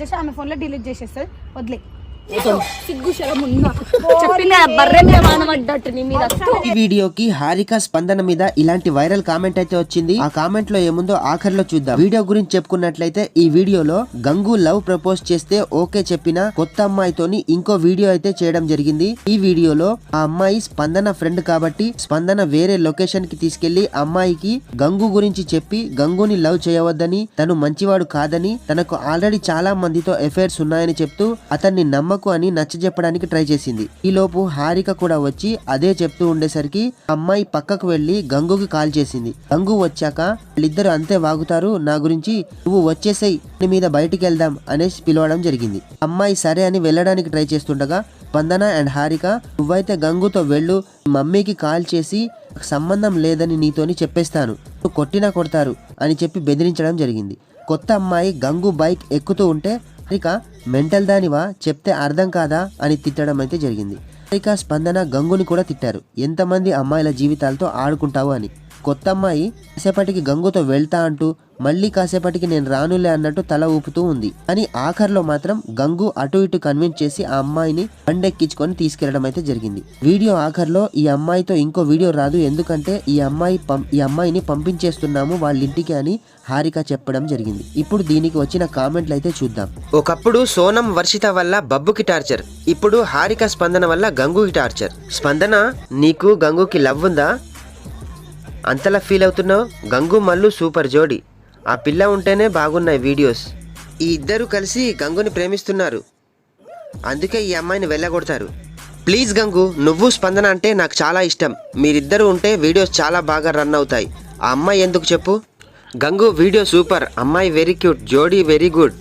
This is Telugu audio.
జస్ట్ ఆమె ఫోన్లో డిలీట్ చేసేస్తుంది వదిలే. ఈ వీడియోకి హారిక స్పందన మీద ఇలాంటి వైరల్ కామెంట్ అయితే వచ్చింది. ఆ కామెంట్లో ఏముందో ఆఖరిలో చూద్దాం. వీడియో గురించి చెప్పుకున్నట్లయితే ఈ వీడియోలో గంగు లవ్ ప్రపోజ్ చేస్తే ఓకే చెప్పిన కొత్త అమ్మాయితోని ఇంకో వీడియో అయితే చేయడం జరిగింది. ఈ వీడియోలో ఆ అమ్మాయి స్పందన ఫ్రెండ్ కాబట్టి స్పందన వేరే లొకేషన్కి తీసుకెళ్ళి అమ్మాయికి గంగు గురించి చెప్పి గంగుని లవ్ చేయవద్దని తను మంచివాడు కాదని తనకు ఆల్రెడీ చాలా మందితో ఎఫైర్స్ ఉన్నాయని చెప్తూ అతన్ని అమ్మకు అని నచ్చజెప్పడానికి ట్రై చేసింది. ఈలోపు హారిక కూడా వచ్చి అదే చెప్తూ ఉండేసరికి అమ్మాయి పక్కకు వెళ్ళి గంగుకి కాల్ చేసింది. గంగు వచ్చాక వాళ్ళిద్దరు అంతే వాగుతారు నా గురించి నువ్వు వచ్చేసేయ్ మీద బయటికి వెళ్దాం అనేసి పిలవడం జరిగింది. అమ్మాయి సరే అని వెళ్ళడానికి ట్రై చేస్తుండగా వందన అండ్ హారిక నువ్వైతే గంగుతో వెళ్ళు మమ్మీకి కాల్ చేసి సంబంధం లేదని నీతోని చెప్పేస్తాను. నువ్వు కొట్టినా కొడతారు అని చెప్పి బెదిరించడం జరిగింది. కొత్త అమ్మాయి గంగు బైక్ ఎక్కుతూ ఉంటే ఇక మెంటల్ దానివా చెప్తే అర్థం కాదా అని తిట్టడం అయితే జరిగింది. ఇక స్పందన గంగుని కూడా తిట్టారు. ఎంతమంది అమ్మాయిల జీవితాలతో ఆడుకుంటావు అని. కొత్త అమ్మాయి కాసేపటికి గంగుతో వెళ్తా అంటూ మళ్ళీ కాసేపటికి నేను రానులే అన్నట్టు తల ఊపుతూ ఉంది. కానీ ఆఖరిలో మాత్రం గంగు అటు ఇటు కన్విన్స్ చేసి ఆ అమ్మాయిని బండెక్కించుకొని తీసుకెళ్ళడం అయితే జరిగింది. వీడియో ఆఖరిలో ఈ అమ్మాయితో ఇంకో వీడియో రాదు ఎందుకంటే ఈ అమ్మాయి పం- ఈ అమ్మాయిని పంపించేస్తున్నాము వాళ్ళ ఇంటికి అని హారిక చెప్పడం జరిగింది. ఇప్పుడు దీనికి వచ్చిన కామెంట్లు అయితే చూద్దాం. ఒకప్పుడు సోనం వర్షిత వల్ల బబ్బుకి టార్చర్ ఇప్పుడు హారిక స్పందన వల్ల గంగుకి టార్చర్. స్పందన నీకు గంగుకి లవ్ ఉందా? అంతలా ఫీల్ అవుతున్నావు? గంగు మల్లు సూపర్ జోడి. ఆ పిల్ల ఉంటేనే బాగున్నాయి వీడియోస్ ఈ ఇద్దరు కలిసి గంగుని ప్రేమిస్తున్నారు. అందుకే ఈ అమ్మాయిని వెళ్ళగొడతారు. ప్లీజ్ గంగు నువ్వు స్పందన అంటే నాకు చాలా ఇష్టం. మీరిద్దరు ఉంటే వీడియోస్ చాలా బాగా రన్ అవుతాయి. ఆ అమ్మాయి ఎందుకు చెప్పు? గంగు వీడియో సూపర్ అమ్మాయి వెరీ క్యూట్ జోడీ వెరీ గుడ్